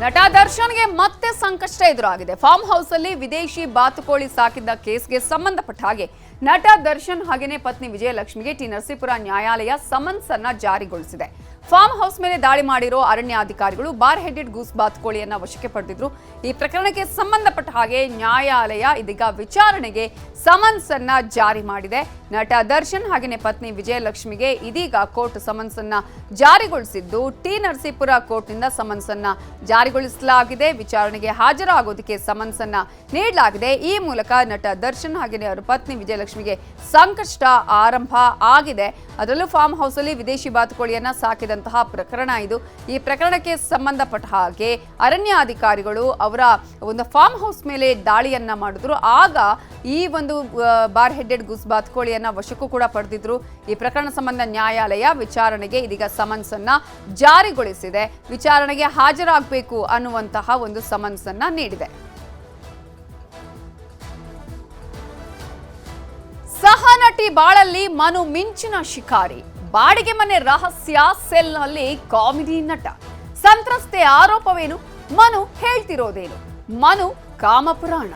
ನಟ ದರ್ಶನ್ಗೆ ಮತ್ತೆ ಸಂಕಷ್ಟ ಎದುರಾಗಿದೆ. ಫಾರ್ಮ್ ಹೌಸ್ ಅಲ್ಲಿ ವಿದೇಶಿ ಬಾತುಕೋಳಿ ಸಾಕಿದ್ದ ಕೇಸ್ಗೆ ಸಂಬಂಧಪಟ್ಟ ಹಾಗೆ ನಟ ದರ್ಶನ್ ಹಾಗೇನೆ ಪತ್ನಿ ವಿಜಯಲಕ್ಷ್ಮಿಗೆ ಟಿ ನರಸೀಪುರ ನ್ಯಾಯಾಲಯ ಸಮನ್ಸ್ ಅನ್ನ ಜಾರಿಗೊಳಿಸಿದೆ. ಫಾರ್ಮ್ ಹೌಸ್ ಮೇಲೆ ದಾಳಿ ಮಾಡಿರೋ ಅರಣ್ಯಾಧಿಕಾರಿಗಳು ಬಾರ್ ಹೆಡೆಡ್ ಗೂಸ್ ಬಾತ್ ಕೋಳಿಯನ್ನ ವಶಕ್ಕೆ ಪಡೆದಿದ್ರು. ಈ ಪ್ರಕರಣಕ್ಕೆ ಸಂಬಂಧಪಟ್ಟ ಹಾಗೆ ನ್ಯಾಯಾಲಯ ಇದೀಗ ವಿಚಾರಣೆಗೆ ಸಮನ್ಸ್ ಅನ್ನ ಜಾರಿ ಮಾಡಿದೆ. ನಟ ದರ್ಶನ್ ಹಾಗೆಯೇ ಪತ್ನಿ ವಿಜಯಲಕ್ಷ್ಮಿಗೆ ಇದೀಗ ಕೋರ್ಟ್ ಸಮನ್ಸ್ ಅನ್ನ ಜಾರಿಗೊಳಿಸಿದ್ದು. ಟಿ ನರಸೀಪುರ ಕೋರ್ಟ್ನಿಂದ ಸಮನ್ಸ್ ಅನ್ನ ಜಾರಿಗೊಳಿಸಲಾಗಿದೆ. ವಿಚಾರಣೆಗೆ ಹಾಜರಾಗೋದಕ್ಕೆ ಸಮನ್ಸ್ ಅನ್ನ ನೀಡಲಾಗಿದೆ. ಈ ಮೂಲಕ ನಟ ದರ್ಶನ್ ಹಾಗೆಯೇ ಅವರ ಪತ್ನಿ ವಿಜಯಲಕ್ಷ್ಮಿಗೆ ಸಂಕಷ್ಟ ಆರಂಭ ಆಗಿದೆ. ಅದರಲ್ಲೂ ಫಾರ್ಮ್ ಹೌಸ್ ಅಲ್ಲಿ ವಿದೇಶಿ ಬಾತುಕೋಳಿಯನ್ನ ಸಾಕಿದಂತಹ ಪ್ರಕರಣ ಇದು. ಈ ಪ್ರಕರಣಕ್ಕೆ ಸಂಬಂಧಪಟ್ಟ ಹಾಗೆ ಅರಣ್ಯ ಅಧಿಕಾರಿಗಳು ಅವರ ಒಂದು ಫಾರ್ಮ್ ಹೌಸ್ ಮೇಲೆ ದಾಳಿಯನ್ನ ಮಾಡಿದ್ರು. ಆಗ ಈ ಒಂದು ಬಾರ್ ಹೆಡೆಡ್ ಗುಸ್ ಬಾತ್ಕೋಳಿಯನ್ನ ವಶಕ್ಕೂ ಕೂಡ ಪಡೆದಿದ್ರು. ಈ ಪ್ರಕರಣ ಸಂಬಂಧ ನ್ಯಾಯಾಲಯ ವಿಚಾರಣೆಗೆ ಇದೀಗ ಸಮನ್ಸ್ ಅನ್ನ ಜಾರಿಗೊಳಿಸಿದೆ. ವಿಚಾರಣೆಗೆ ಹಾಜರಾಗಬೇಕು ಅನ್ನುವಂತಹ ಒಂದು ಸಮನ್ಸ್ ಅನ್ನ ನೀಡಿದೆ ಸಹನಟಿ ಬಾಳಲ್ಲಿ ಮನು ಮಿಂಚಿನ ಶಿಕಾರಿ. ಬಾಡಿಗೆ ಮನೆ ರಹಸ್ಯ ಸೆಲ್ನಲ್ಲಿ ಕಾಮಿಡಿ ನಟ. ಸಂತ್ರಸ್ತೆ ಆರೋಪವೇನು? ಮನು ಹೇಳ್ತಿರೋದೇನು? ಮನು ಕಾಮಪುರಾಣ.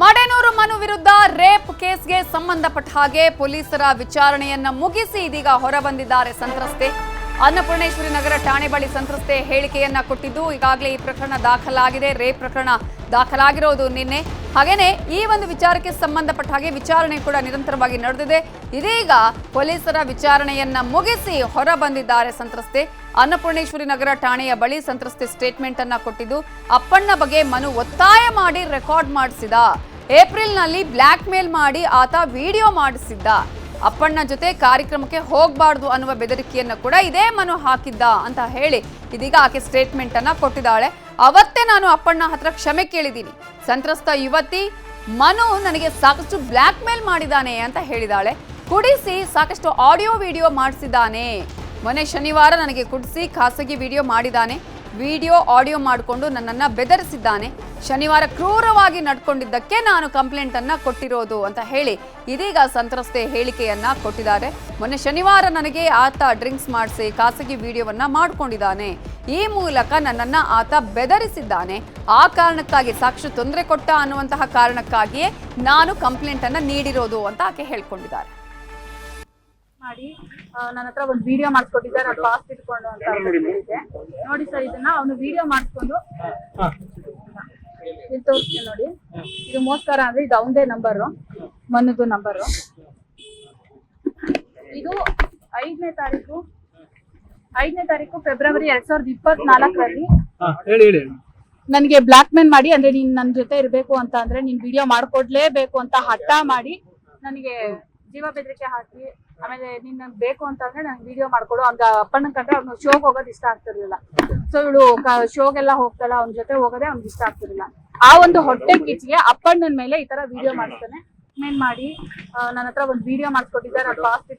ಮಡೆನೂರು ಮನು ವಿರುದ್ಧ ರೇಪ್ ಕೇಸ್ಗೆ ಸಂಬಂಧಪಟ್ಟ ಹಾಗೆ ಪೊಲೀಸರ ವಿಚಾರಣೆಯನ್ನ ಮುಗಿಸಿ ಇದೀಗ ಹೊರಬಂದಿದ್ದಾರೆ ಸಂತ್ರಸ್ತೆ. ಅನ್ನಪೂರ್ಣೇಶ್ವರಿ ನಗರ ಠಾಣೆ ಬಳಿ ಸಂತ್ರಸ್ತೆ ಹೇಳಿಕೆಯನ್ನ ಕೊಟ್ಟಿದ್ದು, ಈಗಾಗಲೇ ಈ ಪ್ರಕರಣ ದಾಖಲಾಗಿದೆ. ರೇಪ್ ಪ್ರಕರಣ ದಾಖಲಾಗಿರೋದು ನಿನ್ನೆ. ಹಾಗೇನೆ, ಈ ಒಂದು ವಿಚಾರಕ್ಕೆ ಸಂಬಂಧಪಟ್ಟ ಹಾಗೆ ವಿಚಾರಣೆ ಕೂಡ ನಿರಂತರವಾಗಿ ನಡೆದಿದೆ. ಇದೀಗ ಪೊಲೀಸರ ವಿಚಾರಣೆಯನ್ನ ಮುಗಿಸಿ ಹೊರ ಬಂದಿದ್ದಾರೆ ಸಂತ್ರಸ್ತೆ. ಅನ್ನಪೂರ್ಣೇಶ್ವರಿ ನಗರ ಠಾಣೆಯ ಬಳಿ ಸಂತ್ರಸ್ತೆ ಸ್ಟೇಟ್ಮೆಂಟ್ ಅನ್ನ ಕೊಟ್ಟಿದ್ದು, ಅಪ್ಪಣ್ಣ ಬಗ್ಗೆ ಮನು ಒತ್ತಾಯ ಮಾಡಿ ರೆಕಾರ್ಡ್ ಮಾಡಿಸಿದ. ಏಪ್ರಿಲ್ನಲ್ಲಿ ಬ್ಲ್ಯಾಕ್ ಮೇಲ್ ಮಾಡಿ ಆತ ವಿಡಿಯೋ ಮಾಡಿಸಿದ್ದ. ಅಪ್ಪಣ್ಣ ಜೊತೆ ಕಾರ್ಯಕ್ರಮಕ್ಕೆ ಹೋಗಬಾರ್ದು ಅನ್ನುವ ಬೆದರಿಕೆಯನ್ನು ಕೂಡ ಇದೇ ಮನು ಹಾಕಿದ್ದ ಅಂತ ಹೇಳಿ ಇದೀಗ ಆಕೆ ಸ್ಟೇಟ್ಮೆಂಟ್ ಅನ್ನ ಕೊಟ್ಟಿದ್ದಾಳೆ. ಅವತ್ತೇ ನಾನು ಅಪ್ಪಣ್ಣ ಹತ್ರ ಕ್ಷಮೆ ಕೇಳಿದ್ದೀನಿ. ಸಂತ್ರಸ್ತ ಯುವತಿ ಮನು ನನಗೆ ಸಾಕಷ್ಟು ಬ್ಲ್ಯಾಕ್ ಮೇಲ್ ಮಾಡಿದ್ದಾನೆ ಅಂತ ಹೇಳಿದಾಳೆ. ಕುಡಿಸಿ ಸಾಕಷ್ಟು ಆಡಿಯೋ ವಿಡಿಯೋ ಮಾಡಿಸಿದ್ದಾನೆ. ಮೊನ್ನೆ ಶನಿವಾರ ನನಗೆ ಕುಡಿಸಿ ಖಾಸಗಿ ವಿಡಿಯೋ ಮಾಡಿದ್ದಾನೆ. ವಿಡಿಯೋ, ಆಡಿಯೋ ಮಾಡಿಕೊಂಡು ನನ್ನನ್ನು ಬೆದರಿಸಿದ್ದಾನೆ. ಶನಿವಾರ ಕ್ರೂರವಾಗಿ ನಡ್ಕೊಂಡಿದ್ದಕ್ಕೆ ನಾನು ಕಂಪ್ಲೇಂಟನ್ನು ಕೊಟ್ಟಿರೋದು ಅಂತ ಹೇಳಿ ಇದೀಗ ಸಂತ್ರಸ್ತೆ ಹೇಳಿಕೆಯನ್ನು ಕೊಟ್ಟಿದ್ದಾರೆ. ಮೊನ್ನೆ ಶನಿವಾರ ನನಗೆ ಆತ ಡ್ರಿಂಕ್ಸ್ ಮಾಡಿಸಿ, ಖಾಸಗಿ ವಿಡಿಯೋವನ್ನು ಮಾಡಿಕೊಂಡಿದ್ದಾನೆ. ಈ ಮೂಲಕ ನನ್ನನ್ನು ಆತ ಬೆದರಿಸಿದ್ದಾನೆ. ಆ ಕಾರಣಕ್ಕಾಗಿ ಸಾಕ್ಷಿ ತೊಂದರೆ ಕೊಟ್ಟ ಅನ್ನುವಂತಹ ಕಾರಣಕ್ಕಾಗಿಯೇ ನಾನು ಕಂಪ್ಲೇಂಟನ್ನು ನೀಡಿರೋದು ಅಂತ ಆಕೆ ಹೇಳ್ಕೊಂಡಿದ್ದಾರೆ. ಮಾಡಿ ನನ್ನ ಹತ್ರ ಒಂದು ವಿಡಿಯೋ ಮಾಡಿಸ್ಕೊಟ್ಟಿದ್ದೆ ನಾನು ಪಾಸ್ ಇಟ್ಕೊಂಡು ಅಂತ ಹೇಳಿದ್ದೆ ನೋಡಿ ಸರ್ ಇದನ್ನ ಅವನು ವಿಡಿಯೋ ಮಾಡಿಸ್ಕೊಂಡು ಇಲ್ಲಿ ತೋರಿಸ್ತೀನಿ ನೋಡಿ. ಇದು ಮೋಸ್ಕರ ಅಂದ್ರೆ ಇದು ಅವನದೇ ನಂಬರು ಮನದು ನಂಬರು ಇದು ಐದನೇ ತಾರೀಕು ಐದನೇ ತಾರೀಕು ಫೆಬ್ರವರಿ ಎರಡ್ ಸಾವಿರದ ಇಪ್ಪತ್ನಾಲ್ಕರಲ್ಲಿ ನನಗೆ ಬ್ಲಾಕ್ ಮೇಲ್ ಮಾಡಿ ಅಂದ್ರೆ ನೀನ್ ನನ್ನ ಜೊತೆ ಇರಬೇಕು ಅಂತ ಅಂದ್ರೆ ನೀನ್ ವಿಡಿಯೋ ಮಾಡ್ಕೊಡ್ಲೇಬೇಕು ಅಂತ ಹಠ ಮಾಡಿ ನನಗೆ ಜೀವ ಬೆದರಿಕೆ ಹಾಕಿ ಆಮೇಲೆ ನೀನ್ ನಂಗೆ ಬೇಕು ಅಂತ ಅಂದ್ರೆ ನಂಗೆ ವಿಡಿಯೋ ಮಾಡ್ಕೊಡು. ಅವ್ನ ಅಪ್ಪನ ಕಂಡ್ರೆ ಅವ್ನು ಶೋಗ್ ಹೋಗೋದು ಇಷ್ಟ ಆಗ್ತಿರ್ಲಿಲ್ಲ. ಸೊ ಇವಳು ಶೋಗೆಲ್ಲ ಹೋಗ್ತಾಳ, ಅವ್ನ ಜೊತೆ ಹೋಗೋದೇ ಅವ್ನಿಗೆ ಇಷ್ಟ ಆಗ್ತಿರ್ಲಿಲ್ಲ. ಆ ಒಂದು ಹೊಟ್ಟೆ ಕಿಚ್ಚಿಗೆ ಅಪ್ಪಣ್ಣನ ಮೇಲೆ ಈ ತರ ವಿಡಿಯೋ ಮಾಡ್ತಾನೆ ಮೇನ್ ಮಾಡಿ ನನ್ನ ಹತ್ರ ಒಂದು ವಿಡಿಯೋ ಮಾಡಿಸ್ಕೊಟ್ಟಿದ್ದೆ ನಾನು ಪಾಸ್ಟ್